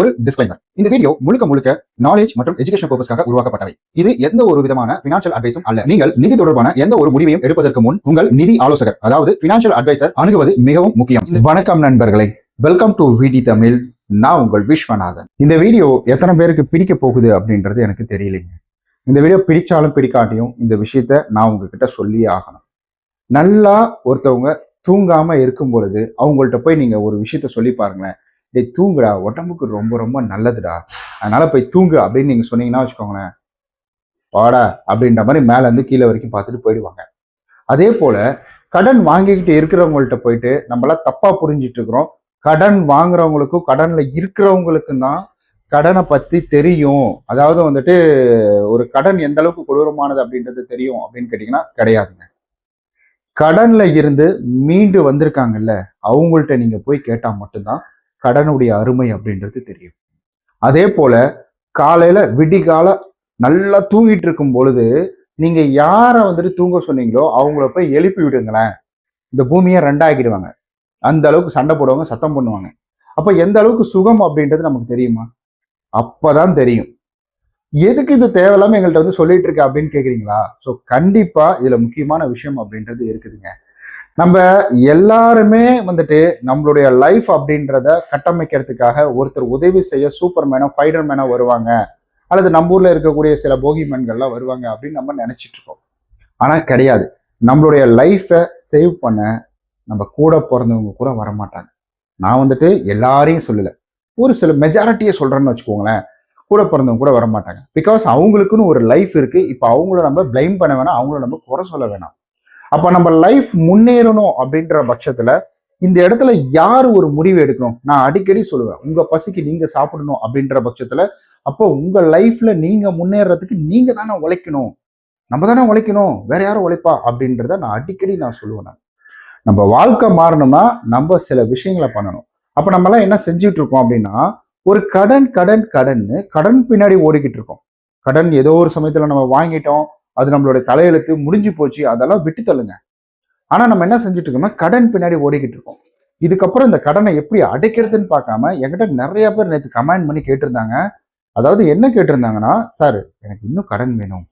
ஒரு டிஸ்க்ளைமர் இந்த வீடியோ முழுக்க முழுக்க நாலேஜ் மற்றும் எஜுகேஷன் பர்பஸ்க்காக உருவாக்கப்பட்டவை. இது எந்த ஒரு விதமான பினான்சியல் அட்வைஸும் அல்ல. நீங்கள் நிதி தொடர்பான எந்த ஒரு முடிவையும் எடுப்பதற்கு முன் உங்கள் நிதி ஆலோசகர் அதாவது பினான்சியல் அட்வைசர் அணுகுவது மிகவும் முக்கியம். வணக்கம் நண்பர்களே. வெல்கம் டு விடி தமிழ் நான் உங்கள் விஸ்வநாதன். இந்த வீடியோ எத்தனை பேருக்கு பிடிக்க போகுது அப்படின்றது எனக்கு தெரியலைங்க. இந்த வீடியோ பிடிச்சாலும் பிடிக்காட்டியும் இந்த விஷயத்த நான் உங்ககிட்ட சொல்லியே ஆகணும். நல்லா ஒருத்தவங்க தூங்காம இருக்கும் பொழுது அவங்கள்ட்ட போய் நீங்க ஒரு விஷயத்த சொல்லி பாருங்களேன். டேய் தூங்குடா. உடம்புக்கு ரொம்ப ரொம்ப நல்லதுடா. அதனால போய் தூங்கு அப்படின்னு நீங்கள் சொன்னீங்கன்னா வச்சுக்கோங்களேன். வாடா அப்படின்ற மாதிரி மேலேருந்து கீழே வரைக்கும் பார்த்துட்டு போயிடுவாங்க. அதே போல் கடன் வாங்கிக்கிட்டு இருக்கிறவங்கள்ட்ட போயிட்டு நம்மளாம் தப்பாக புரிஞ்சிட்டு இருக்கிறோம். கடன் வாங்குறவங்களுக்கும் கடனில் இருக்கிறவங்களுக்கும் தான் கடனை பற்றி தெரியும். அதாவது வந்துட்டு ஒரு கடன் எந்த அளவுக்கு கொடூரமானது அப்படின்றது தெரியும் அப்படின்னு கேட்டிங்கன்னா கிடையாதுங்க. கடனில் இருந்து மீண்டு வந்திருக்காங்கல்ல அவங்கள்ட்ட நீங்கள் போய் கேட்டால் மட்டும்தான் கடனுடைய அருமை அப்படின்றது தெரியும். அதே போல காலையில விடிகால நல்லா தூங்கிட்டு இருக்கும் பொழுது நீங்க யாரை வந்துட்டு தூங்க சொன்னீங்களோ அவங்கள போய் எழுப்பி விடுங்களேன். இந்த பூமியை ரெண்டாக்கிடுவாங்க. அந்த அளவுக்கு சண்டை போடுவாங்க சத்தம் பண்ணுவாங்க. அப்ப எந்த அளவுக்கு சுகம் அப்படின்றது நமக்கு தெரியுமா? அப்பதான் தெரியும். எதுக்கு இது தேவையில்லாம எங்கள்கிட்ட வந்து சொல்லிட்டு இருக்க அப்படின்னு கேக்குறீங்களா? ஸோ கண்டிப்பா இதுல முக்கியமான விஷயம் அப்படின்றது இருக்குதுங்க. நம்ம எல்லாருமே வந்துட்டு நம்மளுடைய லைஃப் அப்படின்றத கட்டமைக்கிறதுக்காக ஒருத்தர் உதவி செய்ய சூப்பர் மேனோ ஃபைடர் மேனோ வருவாங்க. அல்லது நம்ம ஊர்ல இருக்கக்கூடிய சில போகி மேன்கள்லாம் வருவாங்க அப்படின்னு நம்ம நினைச்சிட்டு இருக்கோம். ஆனா கிடையாது. நம்மளுடைய லைஃப்பை சேவ் பண்ண நம்ம கூட பிறந்தவங்க கூட வரமாட்டாங்க. நான் வந்துட்டு எல்லாரையும் சொல்லல. ஒரு சில மெஜாரிட்டியை சொல்றேன்னு வச்சுக்கோங்களேன். கூட பிறந்தவங்க கூட வரமாட்டாங்க. பிகாஸ் அவங்களுக்குன்னு ஒரு லைஃப் இருக்கு. இப்போ அவங்கள நம்ம பிளைம் பண்ண வேணாம். அவங்கள நம்ம குறை சொல்ல வேணாம். அப்ப நம்ம லைஃப் முன்னேறணும் அப்படின்ற பட்சத்துல இந்த இடத்துல யார் ஒரு முடிவு எடுக்கணும்? நான் அடிக்கடி சொல்லுவேன். உங்க பசிக்கு நீங்க சாப்பிடணும் அப்படின்ற பட்சத்துல அப்போ உங்க லைஃப்ல நீங்க முன்னேறதுக்கு நீங்க தானே உழைக்கணும். நம்ம தானே உழைக்கணும். வேற யாரும் உழைப்பா? அப்படின்றத நான் அடிக்கடி நான் சொல்லுவேன் நான். நம்ம வாழ்க்கை மாறணும்னா நம்ம சில விஷயங்களை பண்ணணும். அப்ப நம்ம எல்லாம் என்ன செஞ்சுட்டு இருக்கோம் அப்படின்னா ஒரு கடன் கடன் கடன்னு கடன் பின்னாடி ஓடிக்கிட்டு இருக்கோம். கடன் ஏதோ ஒரு சமயத்துல நம்ம வாங்கிட்டோம். அது நம்மளுடைய தலையெழுத்து முடிஞ்சு போச்சு அதெல்லாம் விட்டு தள்ளுங்க. ஆனால் நம்ம என்ன செஞ்சுட்டு இருக்கோம்னா கடன் பின்னாடி ஓடிக்கிட்டு இருக்கோம். இதுக்கப்புறம் இந்த கடனை எப்படி அடைக்கிறதுன்னு பார்க்காம என்கிட்ட நிறைய பேர் நேற்று கமெண்ட் பண்ணி கேட்டிருந்தாங்க. அதாவது என்ன கேட்டிருந்தாங்கன்னா சார் எனக்கு இன்னும் கடன் வேணும்.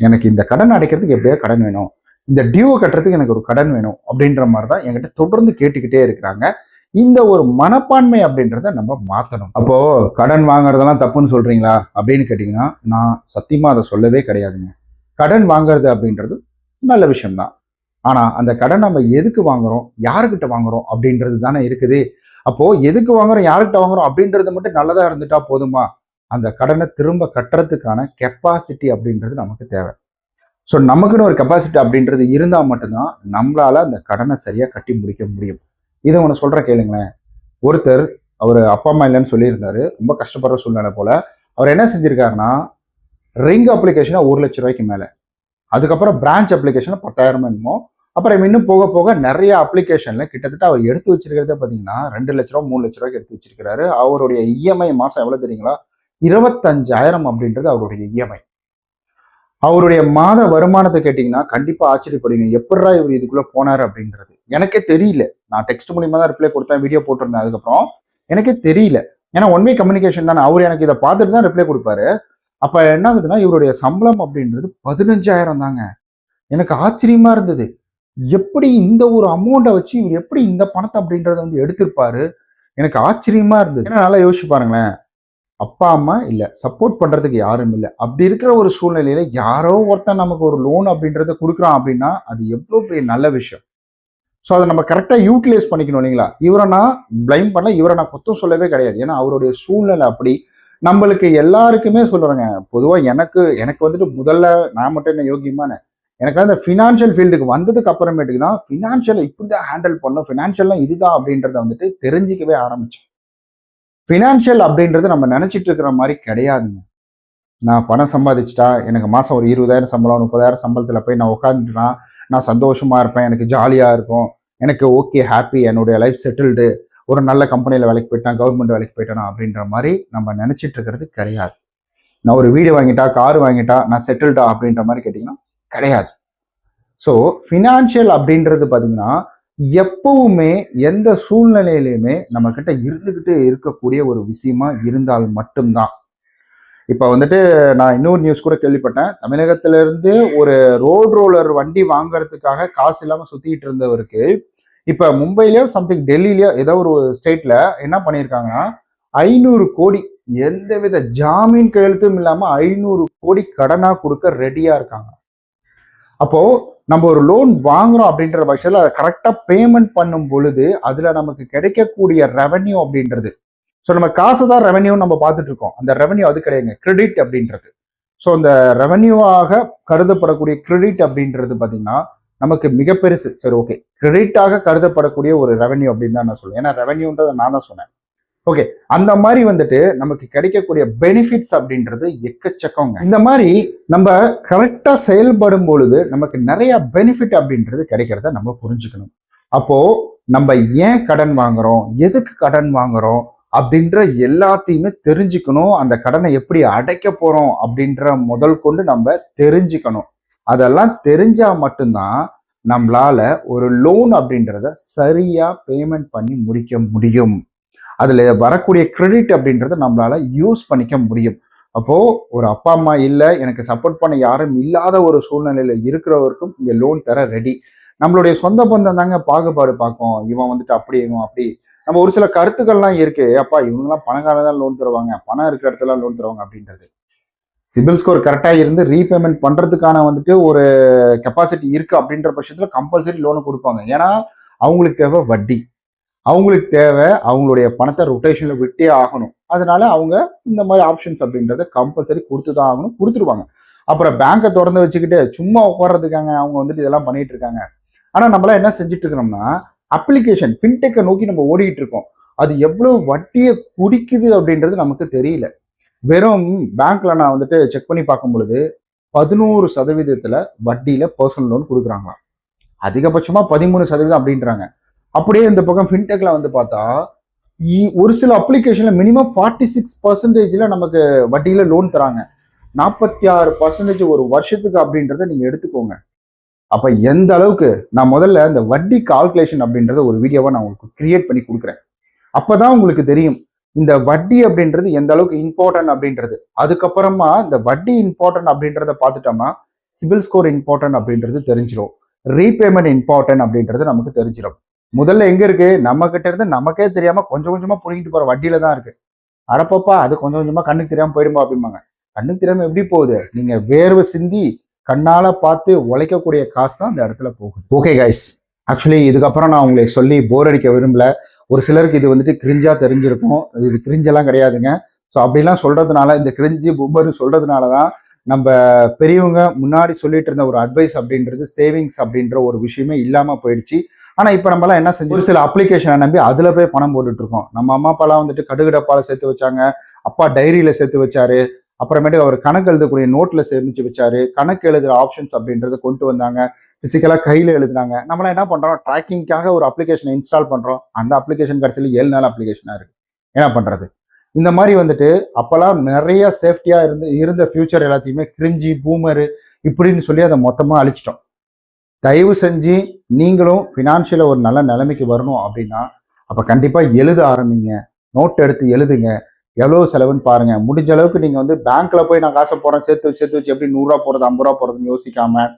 எனக்கு இந்த கடன் அடைக்கிறதுக்கு எப்படியா கடன் வேணும். இந்த டியூவை கட்டுறதுக்கு எனக்கு ஒரு கடன் வேணும். அப்படின்ற மாதிரி தான் என்கிட்ட தொடர்ந்து கேட்டுக்கிட்டே இருக்கிறாங்க. இந்த ஒரு மனப்பான்மை அப்படின்றத நம்ம மாற்றணும் அப்போ கடன் வாங்குறதெல்லாம் தப்புன்னு சொல்றீங்களா? அப்படின்னு கேட்டிங்கன்னா நான் சத்தியமாக அதை சொல்லவே கிடையாதுங்க. கடன் வாங்குறது அப்படின்றது நல்ல விஷயம்தான். ஆனால் அந்த கடன் நம்ம எதுக்கு வாங்குறோம்? யாருக்கிட்ட வாங்குறோம்? அப்படின்றது தானே இருக்குது. அப்போது எதுக்கு வாங்குறோம்? யாருக்கிட்ட வாங்குறோம்? அப்படின்றது மட்டும் நல்லதாக இருந்துட்டா போதுமா? அந்த கடனை திரும்ப கட்டுறதுக்கான கெப்பாசிட்டி அப்படின்றது நமக்கு தேவை. ஸோ நமக்குன்னு ஒரு கெப்பாசிட்டி அப்படின்றது இருந்தால் மட்டும்தான் நம்மளால் அந்த கடனை சரியாக கட்டி முடிக்க முடியும். இதை ஒன்று சொல்கிற கேளுங்களேன். ஒருத்தர் அவர் அப்பா அம்மா இல்லைன்னு சொல்லியிருந்தாரு. ரொம்ப கஷ்டப்படுற சூழ்நிலை போல். அவர் என்ன செஞ்சுருக்காருன்னா ரிங் அப்ளிகேஷனாக ஒரு லட்ச ரூபாய்க்கு மேலே. அதுக்கப்புறம் பிரான்ச் அப்ளிகேஷனை பத்தாயிரம் என்னமோ. அப்புறம் இன்னும் போக போக நிறைய அப்ளிகேஷனில் கிட்டத்தட்ட அவர் எடுத்து வச்சிருக்கிறதே பார்த்தீங்கன்னா ரெண்டு லட்ச ரூபா மூணு லட்ச ரூபாய்க்கு எடுத்து வச்சிருக்கிறாரு. அவருடைய இஎம்ஐ மாதம் எவ்வளோ தெரியுங்களா? இருபத்தஞ்சாயிரம் அப்படின்றது அவருடைய இஎம்ஐ அவருடைய மாத வருமானத்தை கேட்டிங்கன்னா கண்டிப்பாக ஆச்சரியப்படுங்க எப்படா இவர் இதுக்குள்ளே போனாரு அப்படின்றது. எனக்கே தெரியல. நான் டெக்ஸ்ட் மூலியமாக தான் ரிப்ளை கொடுத்தேன் வீடியோ போட்டிருந்தேன் அதுக்கப்புறம். எனக்கே தெரியல. ஏன்னா ஒன் வே கம்யூனிகேஷன் தானே. அவர் எனக்கு இதை பார்த்துட்டு தான் ரிப்ளை கொடுப்பாரு. அப்ப என்ன ஆகுதுன்னா இவருடைய சம்பளம் அப்படின்றது பதினஞ்சாயிரம் தாங்க. எனக்கு ஆச்சரியமா இருந்தது. எப்படி இந்த ஒரு அமௌண்ட்டை வச்சு இவர் எப்படி இந்த பணத்தை அப்படின்றத வந்து எடுத்திருப்பாரு? எனக்கு ஆச்சரியமா இருந்தது. ஏன்னா நல்லா யோசிச்சு பாருங்களேன். அப்பா அம்மா இல்லை சப்போர்ட் பண்ணுறதுக்கு யாரும் இல்லை. அப்படி இருக்கிற ஒரு சூழ்நிலையில் யாரோ ஒருத்தன் நமக்கு ஒரு லோன் அப்படின்றத கொடுக்குறான் அப்படின்னா அது எவ்வளோ பெரிய நல்ல விஷயம். ஸோ அதை நம்ம கரெக்டாக யூட்டிலைஸ் பண்ணிக்கணும் இல்லைங்களா? இவரை நான் பிளைம் பண்ணல இவரை நான் குத்தம் சொல்லவே கிடையாது. ஏன்னா அவருடைய சூழ்நிலை அப்படி நம்மளுக்கு எல்லாருக்குமே சொல்கிறேங்க பொதுவாக எனக்கு எனக்கு வந்துட்டு முதல்ல நான் மட்டும் என்ன யோகியமான எனக்கு அந்த ஃபினான்ஷியல் ஃபீல்டுக்கு வந்ததுக்கு அப்புறமேட்டுக்கு தான் ஃபினான்ஷியலை இப்படி தான் ஹேண்டில் பண்ணும் ஃபினான்ஷியல்லாம் இதுதான் அப்படின்றத வந்துட்டு தெரிஞ்சிக்கவே ஆரம்பிச்சேன். ஃபினான்ஷியல் அப்படின்றது நம்ம நினச்சிட்டு இருக்கிற மாதிரி கிடையாதுங்க. நான் பணம் சம்பாதிச்சிட்டா எனக்கு மாதம் ஒரு இருபதாயிரம் சம்பளம் முப்பதாயிரம் சம்பளத்தில் போய் நான் உட்காந்துட்டுனா நான் சந்தோஷமாக இருப்பேன் எனக்கு ஜாலியாக இருக்கும் எனக்கு ஓகே ஹாப்பி என்னுடைய லைஃப் செட்டில்டு ஒரு நல்ல கம்பெனியில் வேலைக்கு போயிட்டான் கவர்மெண்ட் வேலைக்கு போயிட்டானா அப்படின்ற மாதிரி நம்ம நினச்சிட்டு இருக்கிறது கிடையாது. நான் ஒரு வீடு வாங்கிட்டா கார் வாங்கிட்டா நான் செட்டில்டா அப்படின்ற மாதிரி கேட்டிங்கன்னா கிடையாது. ஸோ ஃபினான்ஷியல் அப்படின்றது பார்த்தீங்கன்னா எப்பவுமே எந்த சூழ்நிலையிலையுமே நம்ம கிட்ட இருக்கக்கூடிய ஒரு விஷயமா இருந்தால் மட்டும்தான். இப்போ வந்துட்டு நான் இன்னொரு நியூஸ் கூட கேள்விப்பட்டேன். தமிழகத்திலிருந்து ஒரு ரோட் ரோலர் வண்டி வாங்குறதுக்காக காசு இல்லாமல் சுற்றிக்கிட்டு இருந்தவருக்கு இப்போ மும்பையிலேயோ சம்திங் டெல்லிலயோ ஏதோ ஒரு ஸ்டேட்ல என்ன பண்ணியிருக்காங்கன்னா ஐநூறு கோடி எந்தவித ஜாமீன் கையெழுத்தும் இல்லாமல் ஐநூறு கோடி கடனாக கொடுக்க ரெடியாக இருக்காங்க. அப்போ நம்ம ஒரு லோன் வாங்குறோம் அப்படின்ற பட்சத்தில் அதை கரெக்டாக பேமெண்ட் பண்ணும் பொழுது அதில் நமக்கு கிடைக்கக்கூடிய ரெவன்யூ அப்படின்றது. ஸோ நம்ம காசு தான் ரெவன்யூ நம்ம பார்த்துட்டு இருக்கோம் அந்த ரெவன்யூ அது கிடையாதுங்க. கிரெடிட் அப்படின்றது. ஸோ அந்த ரெவன்யூவாக கருதப்படக்கூடிய கிரெடிட் அப்படின்றது பார்த்தீங்கன்னா நமக்கு மிக பெருசு சரி ஓகே கிரெடிட்டாக கருதப்படக்கூடிய ஒரு ரெவன்யூ அப்படின்னு தான் நான் சொல்லுவேன் ஏன்னா ரெவன்யூன்றதை நான் தான் சொன்னேன். ஓகே அந்த மாதிரி வந்துட்டு நமக்கு கிடைக்கக்கூடிய பெனிஃபிட்ஸ் அப்படின்றது எக்கச்சக்கங்க. இந்த மாதிரி நம்ம கரெக்டாக செயல்படும் பொழுது நமக்கு நிறைய பெனிஃபிட் அப்படின்றது கிடைக்கிறத நம்ம புரிஞ்சுக்கணும். அப்போ நம்ம ஏன் கடன் வாங்குறோம்? எதுக்கு கடன் வாங்குறோம்? அப்படின்ற எல்லாத்தையுமே தெரிஞ்சுக்கணும். அந்த கடனை எப்படி அடைக்க போறோம் அப்படின்ற முதல் கொண்டு நம்ம தெரிஞ்சுக்கணும். அதெல்லாம் தெரிஞ்சா மட்டும்தான் நம்மளால ஒரு லோன் அப்படின்றத சரியா பேமெண்ட் பண்ணி முடிக்க முடியும். அதுல வரக்கூடிய கிரெடிட் அப்படின்றத நம்மளால யூஸ் பண்ணிக்க முடியும். அப்போ ஒரு அப்பா அம்மா இல்லை எனக்கு சப்போர்ட் பண்ண யாரும் இல்லாத ஒரு சூழ்நிலையில இருக்கிறவருக்கும் இங்க லோன் தர ரெடி நம்மளுடைய சொந்த பந்தம் தாங்க பாகுபாடு பார்க்கும். இவன் வந்துட்டு அப்படி இவன் அப்படி. நம்ம ஒரு சில கருத்துக்கள்லாம் இருக்கு அப்பா இவங்கெல்லாம் பணக்காரங்க தான் லோன் தருவாங்க பணம் இருக்கிற இடத்துல லோன் தருவாங்க அப்படின்றது. சிபில் ஸ்கோர் கரெக்டாக இருந்து ரீபேமெண்ட் பண்ணுறதுக்கான வந்துட்டு ஒரு கெப்பாசிட்டி இருக்குது அப்படின்ற பட்சத்தில் கம்பல்சரி லோனை கொடுப்பாங்க. ஏன்னா அவங்களுக்கு தேவை வட்டி. அவங்களுக்கு தேவை அவங்களுடைய பணத்தை ரொட்டேஷனில் விட்டே ஆகணும். அதனால அவங்க இந்த மாதிரி ஆப்ஷன்ஸ் அப்படின்றத கம்பல்சரி கொடுத்து தான் ஆகணும் கொடுத்துருவாங்க. அப்புறம் பேங்கை திறந்து வச்சுக்கிட்டு சும்மா உட்கார்றதுக்காங்க அவங்க வந்துட்டு இதெல்லாம் பண்ணிட்டு இருக்காங்க. ஆனால் நம்மளாம் என்ன செஞ்சுட்டு இருக்கிறோம்னா அப்ளிகேஷன் ஃபின்டெக்கை நோக்கி நம்ம ஓடிக்கிட்டு இருக்கோம். அது எவ்வளோ வட்டியை குடிக்குது அப்படின்றது நமக்கு தெரியல. வெறும் பேங்க்ல நான் வந்துட்டு செக் பண்ணி பார்க்கும் பொழுது பதினோரு சதவீதத்துல வட்டியில பர்சனல் லோன் கொடுக்குறாங்களாம். அதிகபட்சமா பதிமூணு சதவீதம் அப்படின்றாங்க. அப்படியே இந்த பக்கம் ஃபின்டெக்ல வந்து பார்த்தா இ- ஒரு சில அப்ளிகேஷன்ல மினிமம் ஃபார்ட்டி சிக்ஸ் பர்சன்டேஜ்ல நமக்கு வட்டியில லோன் தராங்க. நாற்பத்தி ஆறு பர்சன்டேஜ் ஒரு வருஷத்துக்கு அப்படின்றத நீங்க எடுத்துக்கோங்க. அப்ப எந்த அளவுக்கு நான் முதல்ல இந்த வட்டி கால்குலேஷன் அப்படின்றத ஒரு வீடியோவா நான் உங்களுக்கு கிரியேட் பண்ணி கொடுக்குறேன். அப்பதான் உங்களுக்கு தெரியும். இந்த வட்டி அப்படின்றது எந்த அளவுக்கு இம்பார்ட்டன்ட் அப்படின்றது. அதுக்கப்புறமா இந்த வட்டி இம்பார்ட்டன்ட் அப்படின்றத பார்த்துட்டோம்னா சிபில் ஸ்கோர் இம்பார்ட்டன்ட் அப்படின்றது தெரிஞ்சிடும் ரீபேமெண்ட் இம்பார்ட்டன்ட் அப்படின்றது நமக்கு தெரிஞ்சிடும் முதல்ல எங்க இருக்கு? நம்ம கிட்ட இருந்து நமக்கே தெரியாம கொஞ்சம் கொஞ்சமா புரிஞ்சிட்டு போற வட்டியில தான் இருக்கு. அடப்பப்பா அது கொஞ்சம் கொஞ்சமா கண்ணுக்கு தெரியாம போயிடுமா அப்படிம்பாங்க. கண்ணுக்கு தெரியாம எப்படி போகுது? நீங்க வேர்வை சிந்தி கண்ணால பார்த்து உழைக்கக்கூடிய காசு தான் அந்த இடத்துல போகுது. ஓகே கைஸ் ஆக்சுவலி இதுக்கப்புறம் நான் உங்களை சொல்லி போர் அடிக்க விரும்பல. ஒரு சிலருக்கு இது வந்துட்டு கிரிஞ்சா தெரிஞ்சிருக்கும். இது கிரிஞ்செல்லாம் கிடையாதுங்க. ஸோ அப்படிலாம் சொல்றதுனால இந்த கிரிஞ்சு புப்பர்னு சொல்றதுனால தான் நம்ம பெரியவங்க முன்னாடி சொல்லிட்டு இருந்த ஒரு அட்வைஸ் அப்படின்றது சேவிங்ஸ் அப்படின்ற ஒரு விஷயமே இல்லாம போயிடுச்சு. ஆனா இப்போ நம்மலாம் என்ன செஞ்சு ஒரு சில அப்ளிகேஷனை நம்பி அதுல போய் பணம் போட்டுட்டு இருக்கோம் நம்ம அம்மா அப்பாலாம் வந்துட்டு கடுகடப்பால சேர்த்து வச்சாங்க. அப்பா டைரியில சேர்த்து வச்சாரு. அப்புறமேட்டு அவர் கணக்கு எழுதக்கூடிய நோட்ல சேமிச்சு வச்சாரு. கணக்கு எழுதுற ஆப்ஷன்ஸ் அப்படின்றத கொண்டு வந்தாங்க. பிசிக்கலா கையில் எழுதுனாங்க. நம்மளாம் என்ன பண்ணுறோம் ட்ராக்கிங்க்காக ஒரு அப்ளிகேஷனை இன்ஸ்டால் பண்ணுறோம் அந்த அப்ளிகேஷன் கடைசியில் ஏழு நாள் அப்ளிகேஷனாக இருக்குது என்ன பண்ணுறது இந்த மாதிரி வந்துட்டு அப்போல்லாம் நிறைய சேஃப்டியாக இருந்து இருந்த ஃபியூச்சர் எல்லாத்தையுமே கிரிஞ்சி பூமரு இப்படின்னு சொல்லி அதை மொத்தமாக அழிச்சிட்டோம். தயவு செஞ்சு நீங்களும் ஃபினான்ஷியல ஒரு நல்ல நிலைமைக்கு வரணும் அப்படின்னா அப்போ கண்டிப்பாக எழுத ஆரம்பிங்க. நோட் எடுத்து எழுதுங்க. எவ்வளோ செலவுன்னு பாருங்கள் முடிஞ்ச அளவுக்கு நீங்கள் வந்து பேங்க்கில் போய் நான் காசை போகிறேன் சேர்த்து வச்சு சேர்த்து வச்சு எப்படி நூறுரூவா போகிறது ஐம்பது ரூபா போகிறதுன்னு யோசிக்காமல்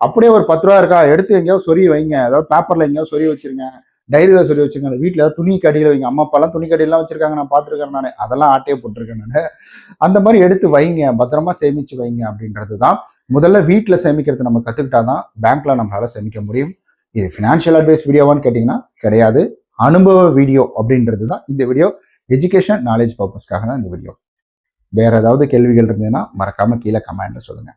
அப்படியே ஒரு பத்து ரூபா இருக்கா? எடுத்து எங்கேயாவது சொறி வைங்க. அதாவது பேப்பர்ல எங்கேயாவது சொறி வச்சிருங்க. டைரியில சொல்லி வச்சுங்க வீட்டில் ஏதாவது துணி கடியில் வைங்க. அம்மா அப்பாலாம் துணி கடியெல்லாம் வச்சிருக்காங்க. நான் பார்த்துருக்கேன் நான். அதெல்லாம் ஆட்டையே போட்டிருக்கேன் நான். அந்த மாதிரி எடுத்து வைங்க. பத்திரமா சேமிச்சு வைங்க அப்படின்றது தான் முதல்ல வீட்டில் சேமிக்கிறது நம்ம கற்றுக்கிட்டா தான் பேங்க்ல நம்மளால சேமிக்க முடியும். இது ஃபினான்ஷியல் அட்வைஸ் வீடியோவான்னு கேட்டிங்கன்னா கிடையாது. அனுபவ வீடியோ அப்படின்றது தான் இந்த வீடியோ எஜுகேஷன் நாலேஜ் பர்பஸ்க்காக தான் இந்த வீடியோ வேற ஏதாவது கேள்விகள் இருந்ததுன்னா மறக்காம கீழே கமெண்ட்டில் சொல்லுங்கள்